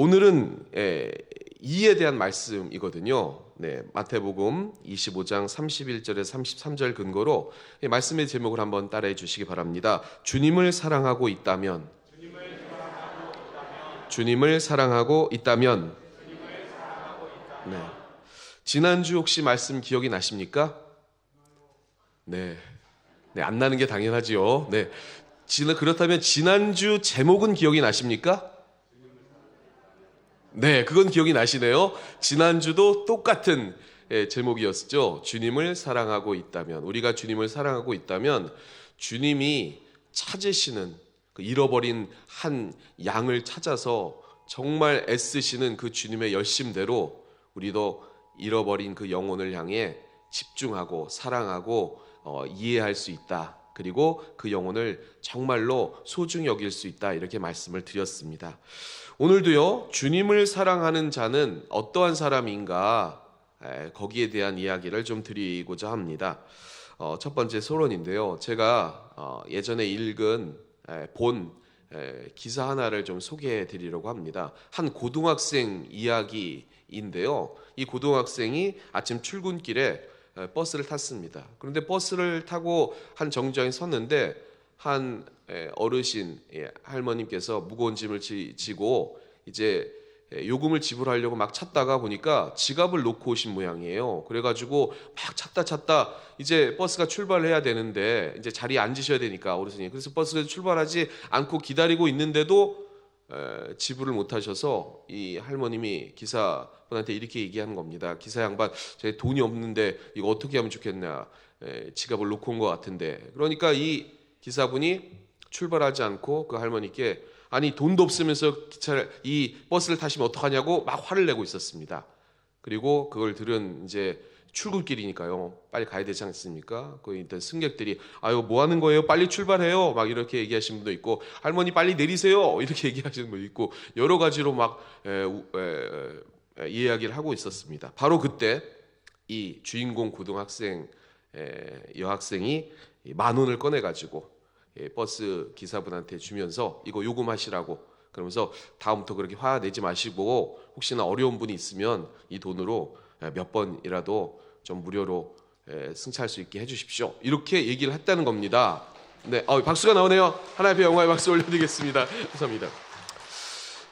오늘은 에, 이에 대한 말씀이거든요. 네, 마태복음 25장 31절에서 33절 근거로 이 말씀의 제목을 한번 따라해 주시기 바랍니다. 주님을 사랑하고 있다면 주님을 사랑하고 있다면 네. 지난주 혹시 말씀 기억이 나십니까? 네. 네, 안 나는 게 당연하지요. 네. 지난 그렇다면 지난주 제목은 기억이 나십니까? 네, 그건 기억이 나시네요. 지난주도 똑같은 예, 제목이었죠. 주님을 사랑하고 있다면, 우리가 주님을 사랑하고 있다면, 주님이 찾으시는, 그 잃어버린 한 양을 찾아서 정말 애쓰시는 그 주님의 열심대로 우리도 잃어버린 그 영혼을 향해 집중하고 사랑하고 어, 이해할 수 있다. 그리고 그 영혼을 정말로 소중히 여길 수 있다. 이렇게 말씀을 드렸습니다. 오늘도요, 주님을 사랑하는 자는 어떠한 사람인가, 에, 거기에 대한 이야기를 좀 드리고자 합니다. 어, 첫 번째 소론인데요. 제가 어, 예전에 읽은 에, 본 에, 기사 하나를 좀 소개해 드리려고 합니다. 한 고등학생 이야기인데요. 이 고등학생이 아침 출근길에 에, 버스를 탔습니다. 그런데 버스를 타고 한 정류장에 섰는데 한 에, 어르신 예, 할머님께서 무거운 짐을 지, 지고 이제 예, 요금을 지불하려고 막 찾다가 보니까 지갑을 놓고 오신 모양이에요. 그래가지고 막 찾다 찾다 이제 버스가 출발해야 되는데 이제 자리에 앉으셔야 되니까 어르신이 그래서 버스가 출발하지 않고 기다리고 있는데도 에, 지불을 못 하셔서 이 할머님이 기사분한테 이렇게 얘기하는 겁니다. 기사 양반, 제 돈이 없는데 이거 어떻게 하면 좋겠냐? 에, 지갑을 놓고 온 것 같은데. 그러니까 이 기사분이 출발하지 않고 그 할머니께 아니 돈도 없으면서 기차를 이 버스를 타시면 어떡하냐고 막 화를 내고 있었습니다. 그리고 그걸 들은 이제 출근길이니까요. 빨리 가야 되지 않습니까? 그 일단 승객들이 아유 뭐 하는 거예요? 빨리 출발해요. 막 이렇게 얘기하시는 분도 있고 할머니 빨리 내리세요. 이렇게 얘기하시는 분도 있고 여러 가지로 막 에, 우- 에, 에, 이야기를 하고 있었습니다. 바로 그때 이 주인공 고등학생 에, 여학생이 이만 원을 꺼내 가지고 예, 버스 기사분한테 주면서 이거 요금하시라고 그러면서 다음부터 그렇게 화 내지 마시고 혹시나 어려운 분이 있으면 이 돈으로 예, 몇 번이라도 좀 무료로 예, 승차할 수 있게 해주십시오. 이렇게 얘기를 했다는 겁니다. 네, 어, 박수가 나오네요. 하나님 앞에 영광의 박수 올려드리겠습니다. 감사합니다.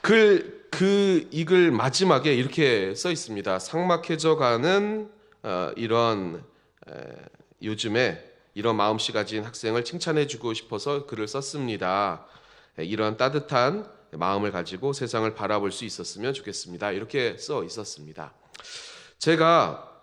글, 그 이 글 마지막에 이렇게 써 있습니다. 삭막해져가는 어, 이런 에, 요즘에 이런 마음씨 가진 학생을 칭찬해주고 싶어서 글을 썼습니다. 에, 이런 따뜻한 마음을 가지고 세상을 바라볼 수 있었으면 좋겠습니다. 이렇게 써 있었습니다. 제가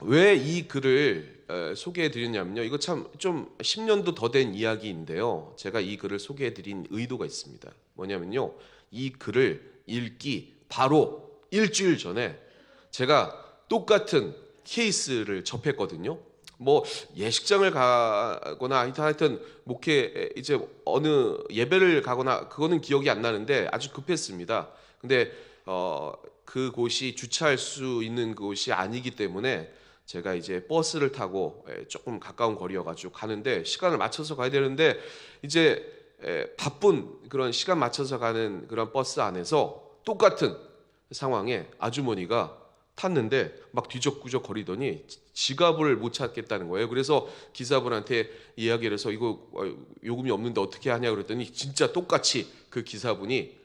왜 이 글을 에, 소개해 드렸냐면요. 이거 참 좀 10년도 더 된 이야기인데요. 제가 이 글을 소개해 드린 의도가 있습니다. 뭐냐면요. 이 글을 읽기 바로 일주일 전에 제가 똑같은 케이스를 접했거든요. 뭐 예식장을 가거나 하여튼 목회 이제 어느 예배를 가거나 그거는 기억이 안 나는데 아주 급했습니다. 근데 어 그곳이 주차할 수 있는 곳이 아니기 때문에 제가 이제 버스를 타고 에, 조금 가까운 거리여가지고 가는데 시간을 맞춰서 가야 되는데 이제 에, 바쁜 그런 시간 맞춰서 가는 그런 버스 안에서 똑같은 상황에 아주머니가 탔는데 막 뒤적구적 거리더니 지- 지갑을 못 찾겠다는 거예요. 그래서 기사분한테 이야기를 해서 이거 어, 요금이 없는데 어떻게 하냐 그랬더니 진짜 똑같이 그 기사분이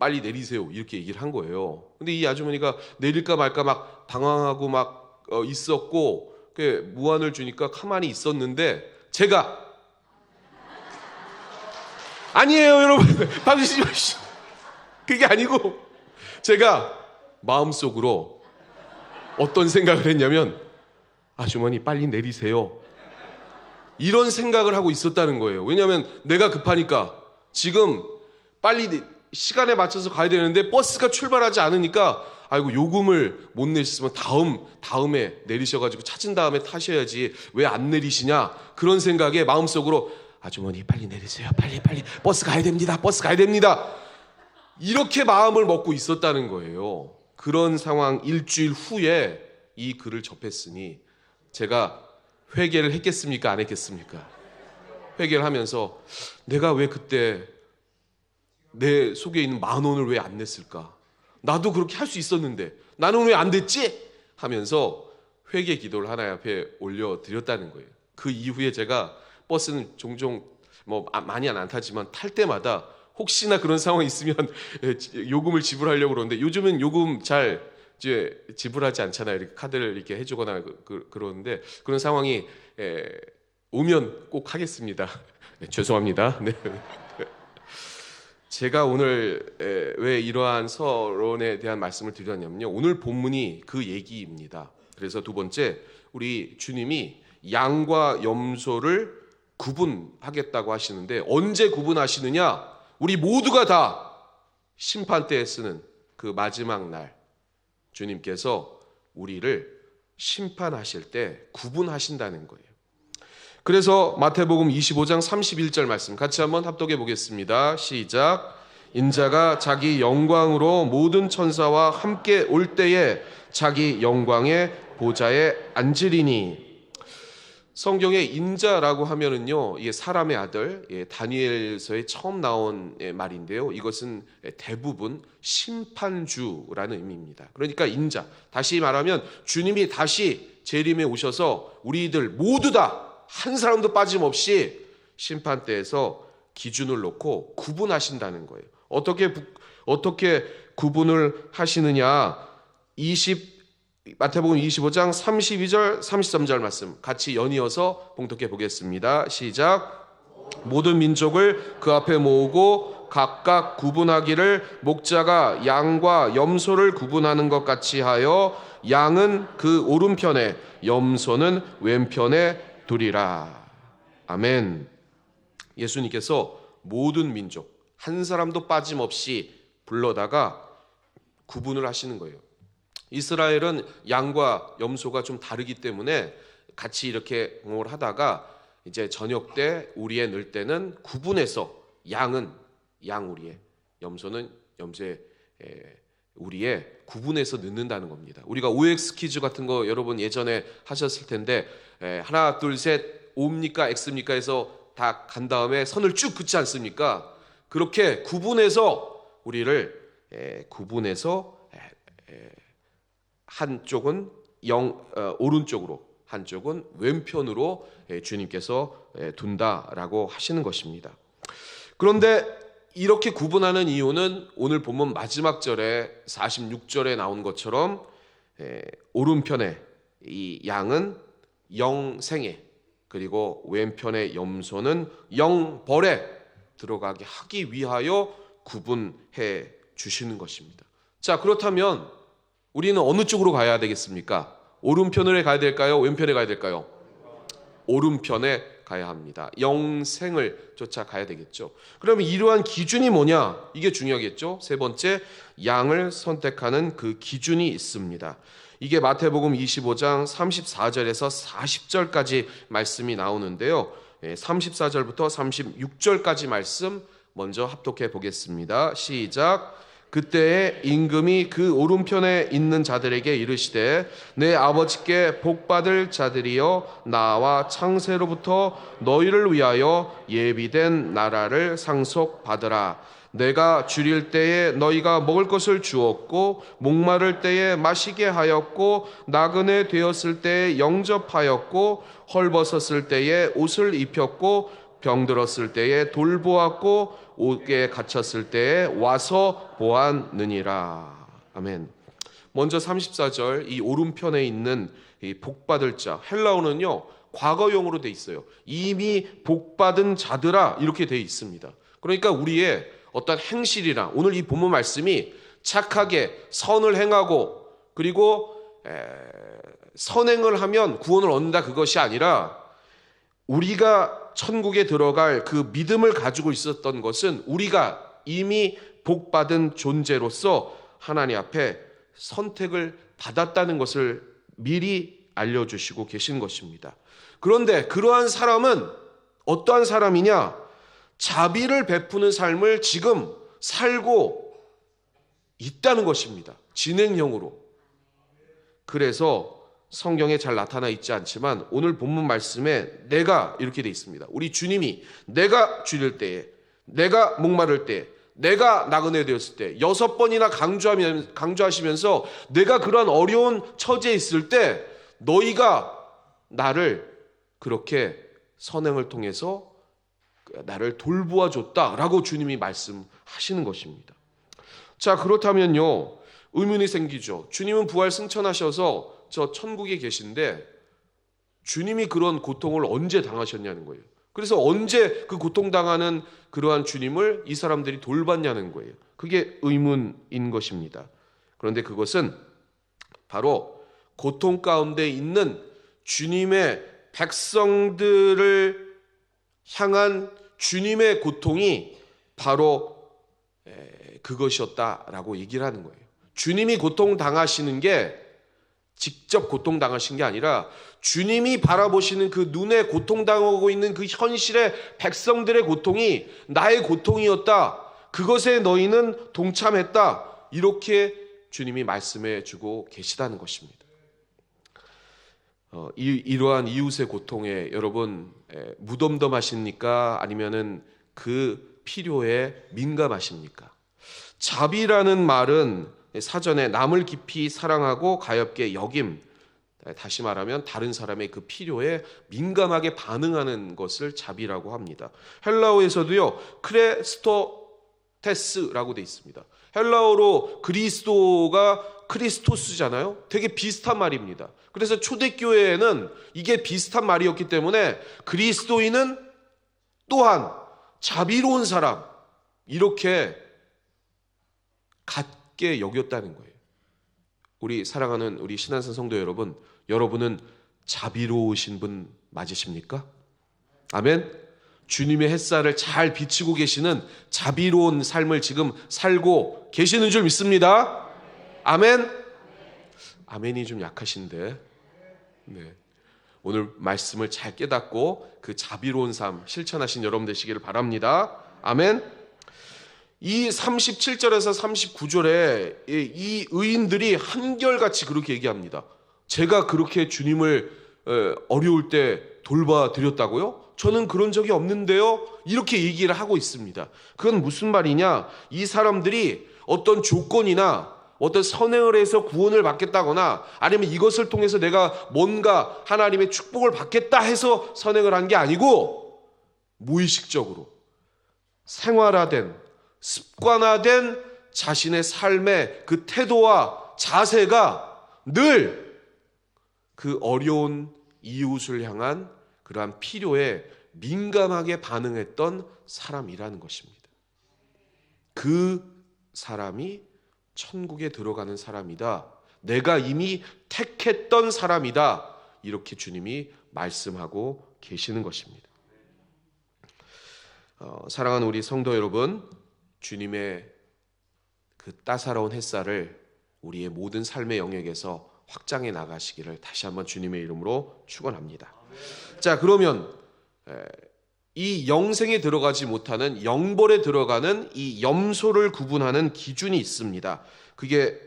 빨리 내리세요 이렇게 얘기를 한 거예요. 근데 이 아주머니가 내릴까 말까 막 방황하고 막 어, 있었고 그 무안을 주니까 가만히 있었는데 제가 아니에요 여러분 치지 마시오. 그게 아니고 제가 마음속으로 어떤 생각을 했냐면 아주머니 빨리 내리세요. 이런 생각을 하고 있었다는 거예요. 왜냐하면 내가 급하니까 지금 빨리 내- 시간에 맞춰서 가야 되는데 버스가 출발하지 않으니까 아이고 요금을 못 내셨으면 다음 다음에 내리셔가지고 찾은 다음에 타셔야지 왜 안 내리시냐 그런 생각에 마음속으로 아주머니 빨리 내리세요 빨리 빨리 버스 가야 됩니다 버스 가야 됩니다 이렇게 마음을 먹고 있었다는 거예요. 그런 상황 일주일 후에 이 글을 접했으니 제가 회개를 했겠습니까? 안 했겠습니까? 회개를 하면서 내가 왜 그때 내 속에 있는 만 원을 왜 안 냈을까? 나도 그렇게 할 수 있었는데 나는 왜 안 됐지? 하면서 회개 기도를 하나님 앞에 올려 드렸다는 거예요. 그 이후에 제가 버스는 종종 뭐 아, 많이는 안 타지만 탈 때마다 혹시나 그런 상황이 있으면 요금을 지불하려고 그러는데 요즘은 요금 잘 이제 지불하지 않잖아요. 이렇게 카드를 이렇게 해주거나 그, 그, 러는데 그런 상황이 에, 오면 꼭 하겠습니다. 네, 죄송합니다. 네. 제가 오늘 에, 왜 이러한 서론에 대한 말씀을 드렸냐면요. 오늘 본문이 그 얘기입니다. 그래서 두 번째, 우리 주님이 양과 염소를 구분하겠다고 하시는데 언제 구분하시느냐? 우리 모두가 다 심판 때에 쓰는 그 마지막 날 주님께서 우리를 심판하실 때 구분하신다는 거예요. 그래서 마태복음 25장 31절 말씀 같이 한번 합독해 보겠습니다. 시작. 인자가 자기 영광으로 모든 천사와 함께 올 때에 자기 영광의 보좌에 앉으리니 성경에 인자라고 하면은요, 이게 사람의 아들, 예, 다니엘서에 처음 나온 예, 말인데요. 이것은 대부분 심판주라는 의미입니다. 그러니까 인자. 다시 말하면 주님이 다시 재림에 오셔서 우리들 모두 다 한 사람도 빠짐없이 심판대에서 기준을 놓고 구분하신다는 거예요. 어떻게 부- 어떻게 구분을 하시느냐? 20 마태복음 25장 32절 33절 말씀 같이 연이어서 봉독해 보겠습니다. 시작. 모든 민족을 그 앞에 모으고 각각 구분하기를 목자가 양과 염소를 구분하는 것 같이 하여 양은 그 오른편에 염소는 왼편에 두리라. 아멘. 예수님께서 모든 민족 한 사람도 빠짐없이 불러다가 구분을 하시는 거예요. 이스라엘은 양과 염소가 좀 다르기 때문에 같이 이렇게 공을 하다가 이제 저녁 때 우리에 넣을 때는 구분해서 양은 양 우리에 염소는 염소에 에, 우리에 구분해서 넣는다는 겁니다. 우리가 OX 퀴즈 같은 거 여러분 예전에 하셨을 텐데 에, 하나 둘셋 O입니까 X입니까 해서 다 간 다음에 선을 쭉 긋지 않습니까? 그렇게 구분해서 우리를 에, 구분해서 한쪽은 영 어, 오른쪽으로 한쪽은 왼편으로 예, 주님께서 예, 둔다라고 하시는 것입니다. 그런데 이렇게 구분하는 이유는 오늘 본문 마지막 절에 46절에 나온 것처럼 예, 오른편에 이 양은 영생에 그리고 왼편의 염소는 영벌에 들어가게 하기 위하여 구분해 주시는 것입니다. 자, 그렇다면 우리는 어느 쪽으로 가야 되겠습니까? 오른편에 가야 될까요? 왼편에 가야 될까요? 오른편에 가야 합니다. 영생을 쫓아가야 되겠죠. 그러면 이러한 기준이 뭐냐? 이게 중요하겠죠. 세 번째, 양을 선택하는 그 기준이 있습니다. 이게 마태복음 25장 34절에서 40절까지 말씀이 나오는데요. 34절부터 36절까지 말씀 먼저 합독해 보겠습니다. 시작. 그때에 임금이 그 오른편에 있는 자들에게 이르시되 내 아버지께 복 받을 자들이여 나와 창세로부터 너희를 위하여 예비된 나라를 상속받으라. 내가 줄일 때에 너희가 먹을 것을 주었고 목마를 때에 마시게 하였고 나그네 되었을 때에 영접하였고 헐벗었을 때에 옷을 입혔고 병들었을 때에 돌보았고 옥에 갇혔을 때에 와서 보았느니라. 아멘. 먼저 34절 이 오른편에 있는 이 복받을 자 헬라어는요 과거용으로 돼 있어요. 이미 복받은 자들아 이렇게 돼 있습니다. 그러니까 우리의 어떤 행실이랑 오늘 이 본문 말씀이 착하게 선을 행하고 그리고 에, 선행을 하면 구원을 얻는다 그것이 아니라 우리가 천국에 들어갈 그 믿음을 가지고 있었던 것은 우리가 이미 복받은 존재로서 하나님 앞에 선택을 받았다는 것을 미리 알려주시고 계신 것입니다. 그런데 그러한 사람은 어떠한 사람이냐? 자비를 베푸는 삶을 지금 살고 있다는 것입니다. 진행형으로. 그래서 성경에 잘 나타나 있지 않지만 오늘 본문 말씀에 내가 이렇게 돼 있습니다. 우리 주님이 내가 줄일 때에 내가 목마를 때 내가 나그네 되었을 때 여섯 번이나 강조하시면서 내가 그러한 어려운 처지에 있을 때 너희가 나를 그렇게 선행을 통해서 나를 돌보아 줬다라고 주님이 말씀하시는 것입니다. 자, 그렇다면요. 의문이 생기죠. 주님은 부활 승천하셔서 저 천국에 계신데 주님이 그런 고통을 언제 당하셨냐는 거예요. 그래서 언제 그 고통당하는 그러한 주님을 이 사람들이 돌봤냐는 거예요. 그게 의문인 것입니다. 그런데 그것은 바로 고통 가운데 있는 주님의 백성들을 향한 주님의 고통이 바로 에, 그것이었다라고 얘기를 하는 거예요. 주님이 고통 당하시는 게 직접 고통 당하신 게 아니라 주님이 바라보시는 그 눈에 고통 당하고 있는 그 현실의 백성들의 고통이 나의 고통이었다. 그것에 너희는 동참했다. 이렇게 주님이 말씀해 주고 계시다는 것입니다. 어, 이, 이러한 이웃의 고통에 여러분 에, 무덤덤하십니까? 아니면은 그 필요에 민감하십니까? 자비라는 말은 사전에 남을 깊이 사랑하고 가엽게 여김 다시 말하면 다른 사람의 그 필요에 민감하게 반응하는 것을 자비라고 합니다. 헬라어에서도요 크레스토테스라고 돼 있습니다. 헬라어로 그리스도가 크리스토스잖아요. 되게 비슷한 말입니다. 그래서 초대교회에는 이게 비슷한 말이었기 때문에 그리스도인은 또한 자비로운 사람 이렇게 같 게 여겼다는 거예요. 우리 사랑하는 우리 신한산 성도 여러분, 여러분은 자비로우신 분 맞으십니까? 아멘. 주님의 햇살을 잘 비치고 계시는 자비로운 삶을 지금 살고 계시는 줄 믿습니다. 아멘. 아멘이 좀 약하신데. 네. 오늘 말씀을 잘 깨닫고 그 자비로운 삶 실천하신 여러분 되시기를 바랍니다. 아멘. 이 37절에서 39절에 이 의인들이 한결같이 그렇게 얘기합니다. 제가 그렇게 주님을 어려울 때 돌봐 드렸다고요? 저는 그런 적이 없는데요. 이렇게 얘기를 하고 있습니다. 그건 무슨 말이냐? 이 사람들이 어떤 조건이나 어떤 선행을 해서 구원을 받겠다거나 아니면 이것을 통해서 내가 뭔가 하나님의 축복을 받겠다 해서 선행을 한 게 아니고 무의식적으로 생활화된 습관화된 자신의 삶의 그 태도와 자세가 늘 그 어려운 이웃을 향한 그러한 필요에 민감하게 반응했던 사람이라는 것입니다. 그 사람이 천국에 들어가는 사람이다. 내가 이미 택했던 사람이다. 이렇게 주님이 말씀하고 계시는 것입니다. 어, 사랑하는 우리 성도 여러분, 주님의 그 따사로운 햇살을 우리의 모든 삶의 영역에서 확장해 나가시기를 다시 한번 주님의 이름으로 축원합니다. 자, 그러면 이 영생에 들어가지 못하는 영벌에 들어가는 이 염소를 구분하는 기준이 있습니다. 그게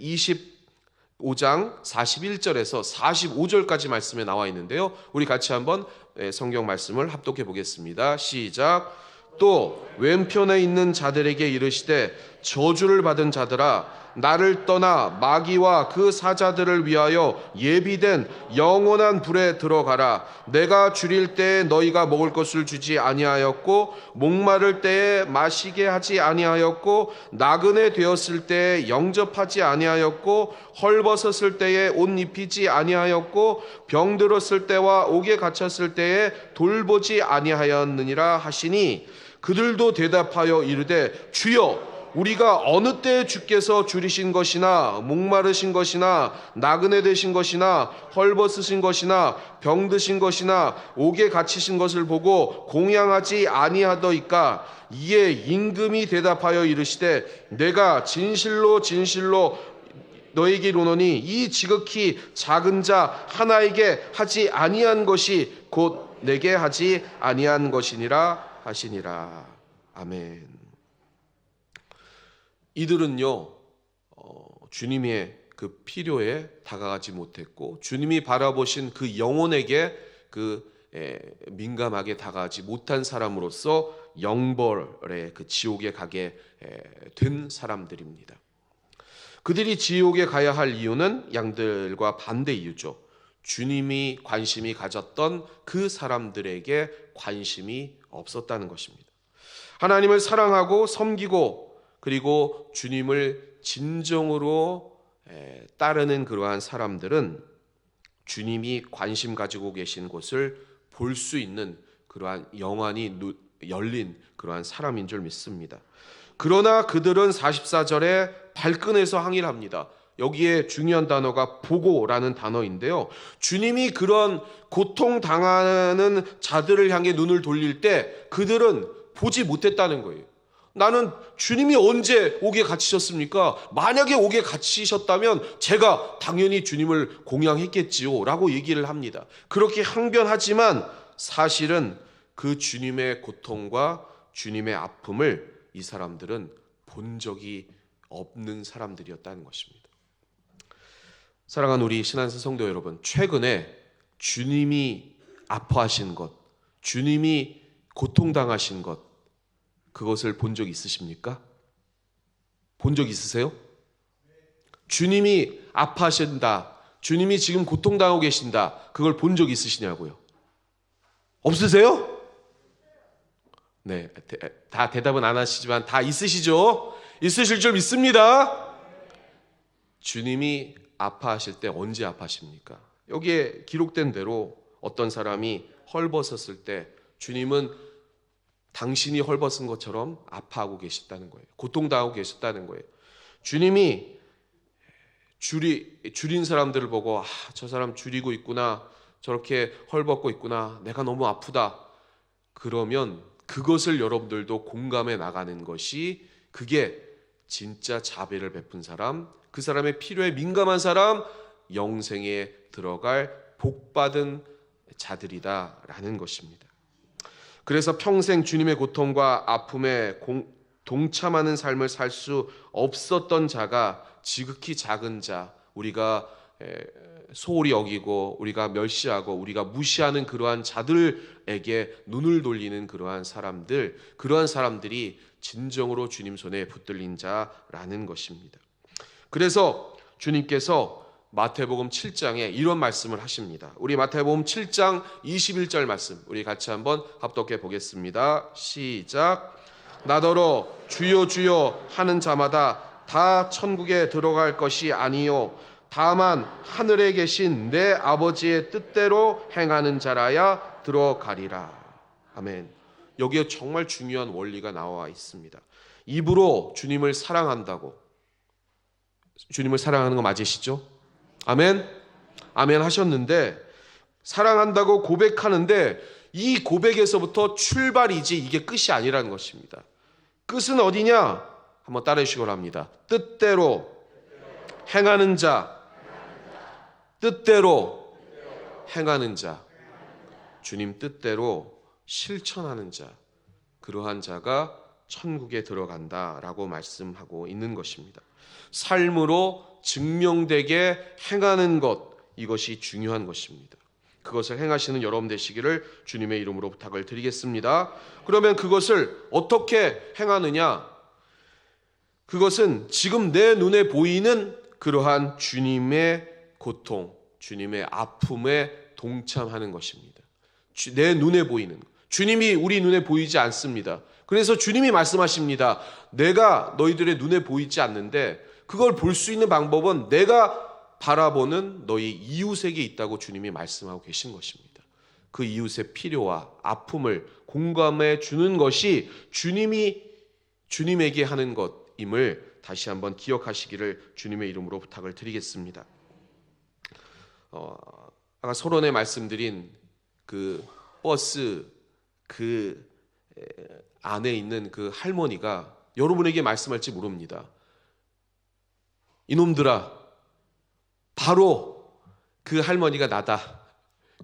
25장 41절에서 45절까지 말씀에 나와 있는데요. 우리 같이 한번 성경 말씀을 합독해 보겠습니다. 시작. 또 왼편에 있는 자들에게 이르시되 저주를 받은 자들아 나를 떠나 마귀와 그 사자들을 위하여 예비된 영원한 불에 들어가라. 내가 줄일 때에 너희가 먹을 것을 주지 아니하였고 목마를 때에 마시게 하지 아니하였고 나그네 되었을 때에 영접하지 아니하였고 헐벗었을 때에 옷 입히지 아니하였고 병들었을 때와 옥에 갇혔을 때에 돌보지 아니하였느니라 하시니 그들도 대답하여 이르되 주여 우리가 어느 때 주께서 줄이신 것이나 목마르신 것이나 나그네 되신 것이나 헐벗으신 것이나 병드신 것이나 옥에 갇히신 것을 보고 공양하지 아니하더이까 이에 임금이 대답하여 이르시되 내가 진실로 진실로 너에게 이르노니 이 지극히 작은 자 하나에게 하지 아니한 것이 곧 내게 하지 아니한 것이니라 하시니라 아멘. 이들은요, 어, 주님의 그 필요에 다가가지 못했고, 주님이 바라보신 그 영혼에게 그 에, 민감하게 다가가지 못한 사람으로서 영벌의 그 지옥에 가게 에, 된 사람들입니다. 그들이 지옥에 가야 할 이유는 양들과 반대 이유죠. 주님이 관심이 가졌던 그 사람들에게 관심이 없었다는 것입니다. 하나님을 사랑하고 섬기고 그리고 주님을 진정으로 에, 따르는 그러한 사람들은 주님이 관심 가지고 계신 곳을 볼 수 있는 그러한 영안이 누- 열린 그러한 사람인 줄 믿습니다. 그러나 그들은 44절에 발끈해서 항의를 합니다. 여기에 중요한 단어가 보고라는 단어인데요. 주님이 그런 고통 당하는 자들을 향해 눈을 돌릴 때 그들은 보지 못했다는 거예요. 나는 주님이 언제 옥에 갇히셨습니까? 만약에 옥에 갇히셨다면 제가 당연히 주님을 공양했겠지요. 라고 얘기를 합니다. 그렇게 항변하지만 사실은 그 주님의 고통과 주님의 아픔을 이 사람들은 본 적이 없는 사람들이었다는 것입니다. 사랑하는 우리 신한스 성도 여러분, 최근에 주님이 아파하신 것, 주님이 고통당하신 것, 그것을 본 적 있으십니까? 본 적 있으세요? 주님이 아파하신다. 주님이 지금 고통당하고 계신다. 그걸 본 적 있으시냐고요? 없으세요? 네, 대- 다 대답은 안 하시지만 다 있으시죠? 있으실 줄 믿습니다. 주님이 아파하실 때 언제 아파하십니까? 여기에 기록된 대로 어떤 사람이 헐벗었을 때 주님은 당신이 헐벗은 것처럼 아파하고 계셨다는 거예요. 고통당하고 계셨다는 거예요. 주님이 줄이 줄인 사람들을 보고 아, 저 사람 줄이고 있구나. 저렇게 헐벗고 있구나. 내가 너무 아프다. 그러면 그것을 여러분들도 공감해 나가는 것이 그게 진짜 자비를 베푼 사람, 그 사람의 필요에 민감한 사람, 영생에 들어갈 복받은 자들이다라는 것입니다. 그래서 평생 주님의 고통과 아픔에 공- 동참하는 삶을 살 수 없었던 자가 지극히 작은 자, 우리가 에, 소홀히 여기고 우리가 멸시하고 우리가 무시하는 그러한 자들에게 눈을 돌리는 그러한 사람들, 그러한 사람들이 진정으로 주님 손에 붙들린 자라는 것입니다. 그래서 주님께서 마태복음 7장에 이런 말씀을 하십니다. 우리 마태복음 7장 21절 말씀 우리 같이 한번 합독해 보겠습니다. 시작. 나더러 주여 주여 하는 자마다 다 천국에 들어갈 것이 아니요 다만 하늘에 계신 내 아버지의 뜻대로 행하는 자라야 들어가리라. 아멘. 여기에 정말 중요한 원리가 나와 있습니다. 입으로 주님을 사랑한다고 주님을 사랑하는 거 맞으시죠? 아멘. 아멘 하셨는데 사랑한다고 고백하는데 이 고백에서부터 출발이지 이게 끝이 아니라는 것입니다. 끝은 어디냐? 한번 따라해 주시기 바랍니다. 뜻대로 행하는 자, 뜻대로 행하는 자, 주님 뜻대로 실천하는 자, 그러한 자가 천국에 들어간다라고 말씀하고 있는 것입니다. 삶으로 증명되게 행하는 것, 이것이 중요한 것입니다. 그것을 행하시는 여러분 되시기를 주님의 이름으로 부탁을 드리겠습니다. 그러면 그것을 어떻게 행하느냐? 그것은 지금 내 눈에 보이는 그러한 주님의 고통, 주님의 아픔에 동참하는 것입니다. 주- 내 눈에 보이는 주님이 우리 눈에 보이지 않습니다. 그래서 주님이 말씀하십니다. 내가 너희들의 눈에 보이지 않는데 그걸 볼 수 있는 방법은 내가 바라보는 너희 이웃에게 있다고 주님이 말씀하고 계신 것입니다. 그 이웃의 필요와 아픔을 공감해 주는 것이 주님이 주님에게 하는 것임을 다시 한번 기억하시기를 주님의 이름으로 부탁을 드리겠습니다. 어, 아까 서론에 말씀드린 그 버스 그 에, 안에 있는 그 할머니가 여러분에게 말씀할지 모릅니다. 이놈들아, 바로 그 할머니가 나다.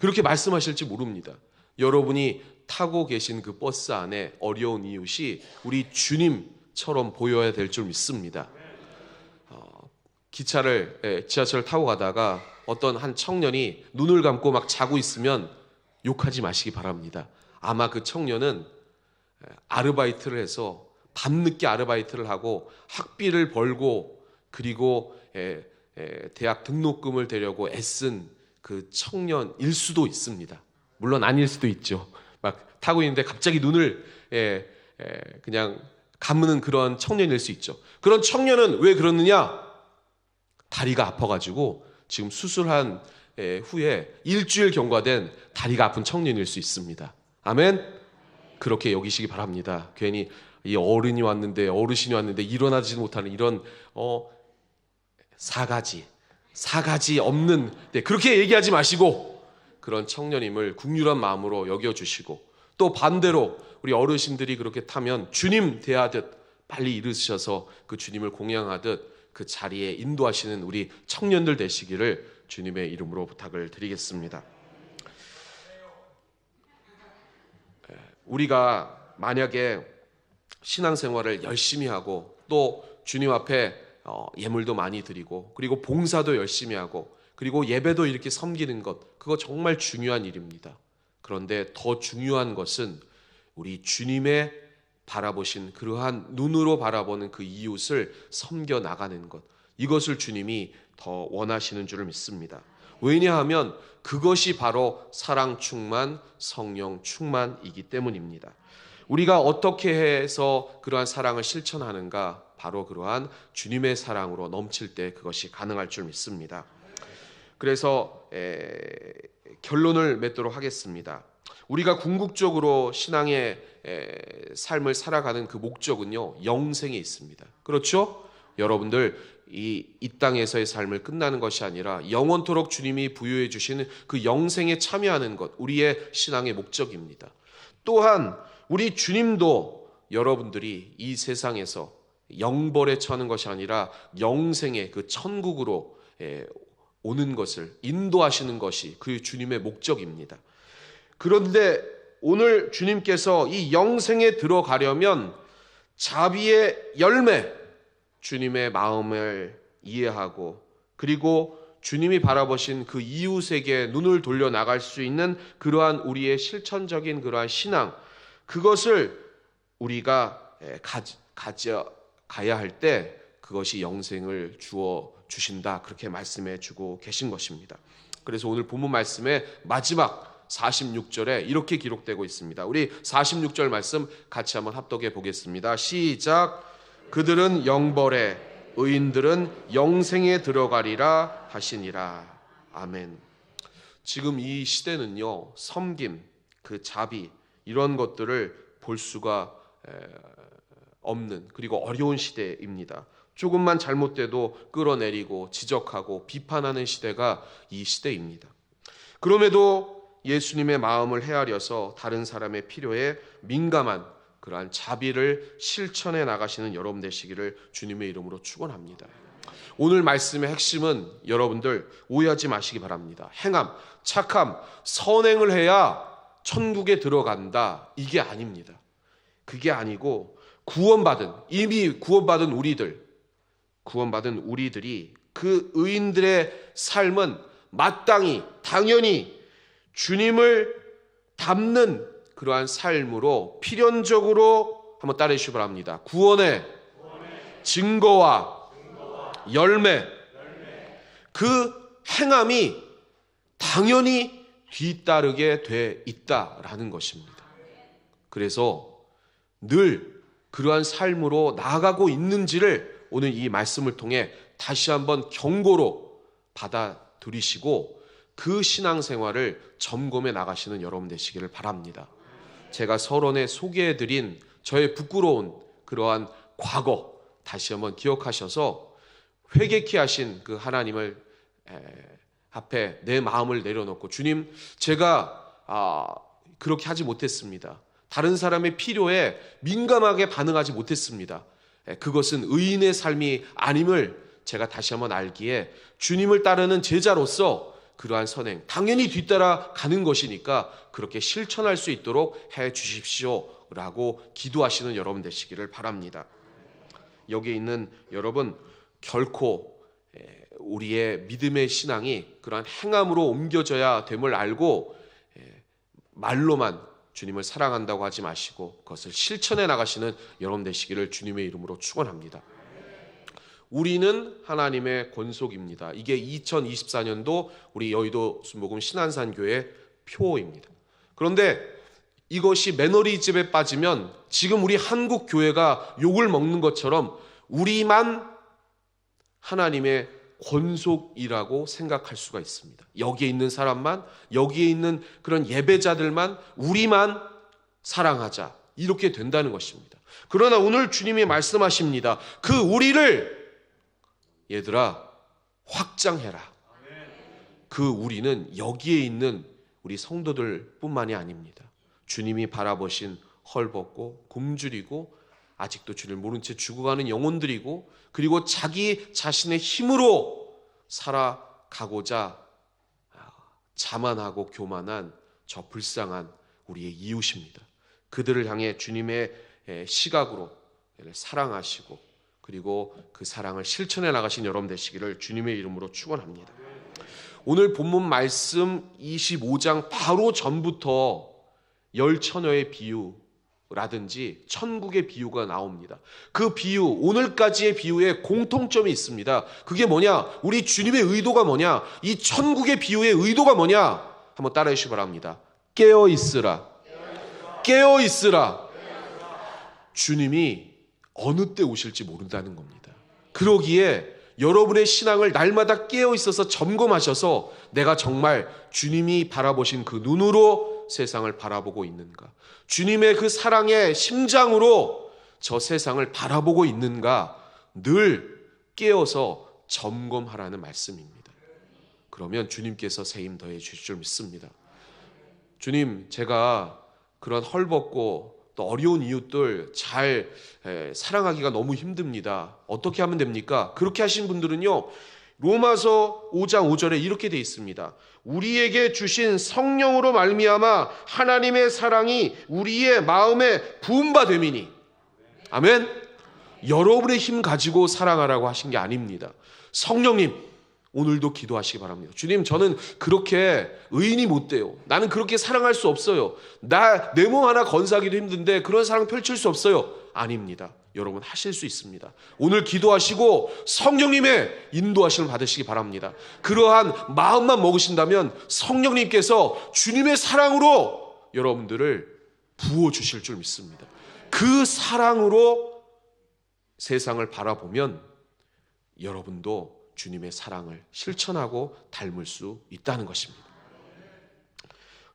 그렇게 말씀하실지 모릅니다. 여러분이 타고 계신 그 버스 안에 어려운 이웃이 우리 주님처럼 보여야 될 줄 믿습니다. 어, 기차를 예, 지하철을 타고 가다가 어떤 한 청년이 눈을 감고 막 자고 있으면 욕하지 마시기 바랍니다. 아마 그 청년은 아르바이트를 해서 밤늦게 아르바이트를 하고 학비를 벌고 그리고 에, 에, 대학 등록금을 대려고 애쓴 그 청년일 수도 있습니다. 물론 아닐 수도 있죠. 막 타고 있는데 갑자기 눈을 에, 에, 그냥 감는 그런 청년일 수 있죠. 그런 청년은 왜 그러느냐? 다리가 아파가지고 지금 수술한 에, 후에 일주일 경과된 다리가 아픈 청년일 수 있습니다. 아멘. 그렇게 여기시기 바랍니다. 괜히 이 어른이 왔는데 어르신이 왔는데 일어나지 못하는 이런 어 사가지 사가지 없는 네, 그렇게 얘기하지 마시고 그런 청년임을 국률한 마음으로 여겨 주시고 또 반대로 우리 어르신들이 그렇게 타면 주님 대하듯 빨리 이르셔서 그 주님을 공양하듯 그 자리에 인도하시는 우리 청년들 되시기를 주님의 이름으로 부탁을 드리겠습니다. 우리가 만약에 신앙생활을 열심히 하고 또 주님 앞에 어, 예물도 많이 드리고 그리고 봉사도 열심히 하고 그리고 예배도 이렇게 섬기는 것 그거 정말 중요한 일입니다. 그런데 더 중요한 것은 우리 주님의 바라보신 그러한 눈으로 바라보는 그 이웃을 섬겨 나가는 것 이것을 주님이 더 원하시는 줄을 믿습니다. 왜냐하면 그것이 바로 사랑 충만, 성령 충만이기 때문입니다. 우리가 어떻게 해서 그러한 사랑을 실천하는가? 바로 그러한 주님의 사랑으로 넘칠 때 그것이 가능할 줄 믿습니다. 그래서 에, 결론을 맺도록 하겠습니다. 우리가 궁극적으로 신앙의 에, 삶을 살아가는 그 목적은요 영생에 있습니다. 그렇죠? 여러분들 이, 이 땅에서의 삶을 끝나는 것이 아니라 영원토록 주님이 부여해 주시는 그 영생에 참여하는 것 우리의 신앙의 목적입니다. 또한 우리 주님도 여러분들이 이 세상에서 영벌에 처하는 것이 아니라 영생의 그 천국으로 예, 오는 것을 인도하시는 것이 그 주님의 목적입니다. 그런데 오늘 주님께서 이 영생에 들어가려면 자비의 열매, 주님의 마음을 이해하고 그리고 주님이 바라보신 그 이웃에게 눈을 돌려 나갈 수 있는 그러한 우리의 실천적인 그러한 신앙, 그것을 우리가 가지, 가져 가야 할 때 그것이 영생을 주어 주신다. 그렇게 말씀해 주고 계신 것입니다. 그래서 오늘 본문 말씀의 마지막 46절에 이렇게 기록되고 있습니다. 우리 46절 말씀 같이 한번 합독해 보겠습니다. 시작. 그들은 영벌에 의인들은 영생에 들어가리라 하시니라. 아멘. 지금 이 시대는요. 섬김, 그 자비 이런 것들을 볼 수가 없는 그리고 어려운 시대입니다. 조금만 잘못돼도 끌어내리고 지적하고 비판하는 시대가 이 시대입니다. 그럼에도 예수님의 마음을 헤아려서 다른 사람의 필요에 민감한 그러한 자비를 실천해 나가시는 여러분 되시기를 주님의 이름으로 축원합니다. 오늘 말씀의 핵심은 여러분들 오해하지 마시기 바랍니다. 행함, 착함, 선행을 해야 천국에 들어간다. 이게 아닙니다. 그게 아니고 구원받은 이미 구원받은 우리들 구원받은 우리들이 그 의인들의 삶은 마땅히 당연히 주님을 닮는 그러한 삶으로 필연적으로 한번 따르 시기 바랍니다. 구원의 증거와 열매 그 행함이 당연히 뒤따르게 돼 있다라는 것입니다. 그래서 늘 그러한 삶으로 나아가고 있는지를 오늘 이 말씀을 통해 다시 한번 경고로 받아들이시고 그 신앙생활을 점검해 나가시는 여러분 되시기를 바랍니다. 제가 서론에 소개해드린 저의 부끄러운 그러한 과거 다시 한번 기억하셔서 회개케 하신 그 하나님을 앞에 내 마음을 내려놓고 주님 제가 아, 그렇게 하지 못했습니다. 다른 사람의 필요에 민감하게 반응하지 못했습니다. 그것은 의인의 삶이 아님을 제가 다시 한번 알기에 주님을 따르는 제자로서 그러한 선행 당연히 뒤따라 가는 것이니까 그렇게 실천할 수 있도록 해 주십시오라고 기도하시는 여러분 되시기를 바랍니다. 여기 있는 여러분 결코 우리의 믿음의 신앙이 그러한 행함으로 옮겨져야 됨을 알고 말로만 주님을 사랑한다고 하지 마시고 그것을 실천해 나가시는 여러분 되시기를 주님의 이름으로 축원합니다. 우리는 하나님의 권속입니다. 이게 2024년도 우리 여의도 순복음 신안산교회 표어입니다. 그런데 이것이 매너리즘에 빠지면 지금 우리 한국 교회가 욕을 먹는 것처럼 우리만 하나님의 권속이라고 생각할 수가 있습니다. 여기에 있는 사람만, 여기에 있는 그런 예배자들만, 우리만 사랑하자. 이렇게 된다는 것입니다. 그러나 오늘 주님이 말씀하십니다. 그 우리를 얘들아 확장해라. 그 우리는 여기에 있는 우리 성도들 뿐만이 아닙니다. 주님이 바라보신 헐벗고 굶주리고 아직도 주를 모른 채 죽어가는 영혼들이고 그리고 자기 자신의 힘으로 살아가고자 자만하고 교만한 저 불쌍한 우리의 이웃입니다. 그들을 향해 주님의 시각으로 사랑하시고 그리고 그 사랑을 실천해 나가신 여러분 되시기를 주님의 이름으로 축원합니다. 오늘 본문 말씀 25장 바로 전부터 열 처녀의 비유 라든지 천국의 비유가 나옵니다. 그 비유 오늘까지의 비유에 공통점이 있습니다. 그게 뭐냐? 우리 주님의 의도가 뭐냐? 이 천국의 비유의 의도가 뭐냐? 한번 따라해 주시기 바랍니다. 깨어 있으라. 깨어 있으라. 주님이 어느 때 오실지 모른다는 겁니다. 그러기에 여러분의 신앙을 날마다 깨어 있어서 점검하셔서 내가 정말 주님이 바라보신 그 눈으로 세상을 바라보고 있는가? 주님의 그 사랑의 심장으로 저 세상을 바라보고 있는가? 늘 깨어서 점검하라는 말씀입니다. 그러면 주님께서 새힘 더해 주실 줄 믿습니다. 주님, 제가 그런 헐벗고 또 어려운 이웃들 잘 에, 사랑하기가 너무 힘듭니다. 어떻게 하면 됩니까? 그렇게 하신 분들은요. 로마서 5장 5절에 이렇게 돼 있습니다. 우리에게 주신 성령으로 말미암아 하나님의 사랑이 우리의 마음에 부음바 됨이니. 아멘. 여러분의 힘 가지고 사랑하라고 하신 게 아닙니다. 성령님 오늘도 기도하시기 바랍니다. 주님, 저는 그렇게 의인이 못 돼요. 나는 그렇게 사랑할 수 없어요. 나 내 몸 하나 건사기도 힘든데 그런 사랑 펼칠 수 없어요. 아닙니다. 여러분 하실 수 있습니다. 오늘 기도하시고 성령님의 인도하심을 받으시기 바랍니다. 그러한 마음만 먹으신다면 성령님께서 주님의 사랑으로 여러분들을 부어 주실 줄 믿습니다. 그 사랑으로 세상을 바라보면 여러분도 주님의 사랑을 실천하고 닮을 수 있다는 것입니다.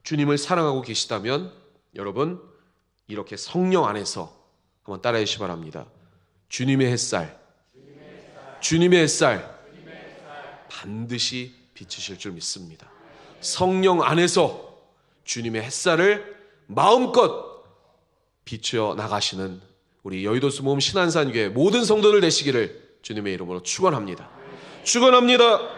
주님을 사랑하고 계시다면 여러분 이렇게 성령 안에서 한번 따라해 주시기 바랍니다. 주님의 햇살, 주님의 햇살 반드시 비추실 줄 믿습니다. 성령 안에서 주님의 햇살을 마음껏 비추어 나가시는 우리 여의도 수모음 신안산교회 모든 성도들 되시기를 주님의 이름으로 축원합니다. 축원합니다.